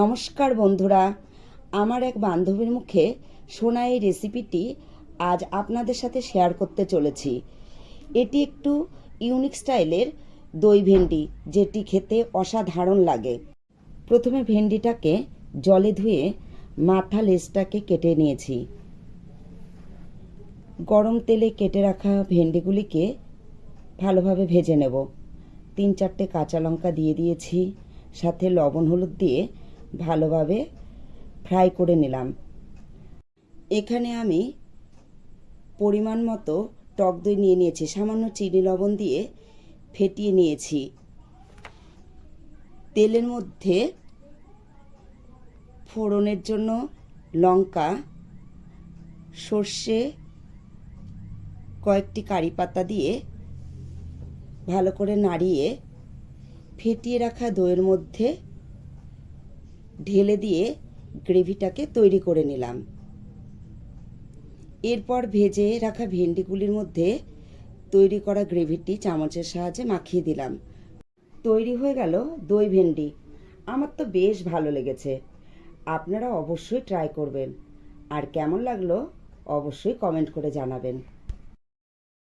নমস্কার বন্ধুরা। আমার এক বান্ধবীর মুখে শোনা এই রেসিপিটি আজ আপনাদের সাথে শেয়ার করতে চলেছি। এটি একটু ইউনিক স্টাইলের দই ভেন্ডি, যেটি খেতে অসাধারণ লাগে। প্রথমে ভেন্ডিটাকে জলে ধুয়ে মাথা লেজটাকে কেটে নিয়েছি। গরম তেলে কেটে রাখা ভেন্ডিগুলিকে ভালোভাবে ভেজে নেব। তিন চারটে কাঁচা লঙ্কা দিয়ে দিয়েছি। সাথে লবণ হলুদ দিয়ে ভালোভাবে ফ্রাই করে নিলাম। এখানে আমি পরিমাণ মতো টক দই নিয়ে নিয়েছি, সামান্য চিনি লবণ দিয়ে ফেটিয়ে নিয়েছি। তেলের মধ্যে ফোড়নের জন্য লঙ্কা, সর্ষে, কয়েকটি কারি পাতা দিয়ে ভালো করে নাড়িয়ে ফেটিয়ে রাখা দইয়ের মধ্যে ঢেলে দিয়ে গ্রেভিটাকে তৈরি করে নিলাম। এরপর ভেজে রাখা ভেন্ডিগুলির মধ্যে তৈরি করা গ্রেভিটি চামচের সাহায্যে মাখিয়ে দিলাম। তৈরি হয়ে গেল দই ভেন্ডি। আমার তো বেশ ভালো লেগেছে। আপনারা অবশ্যই ট্রাই করবেন। আর কেমন লাগল অবশ্যই কমেন্ট করে জানাবেন।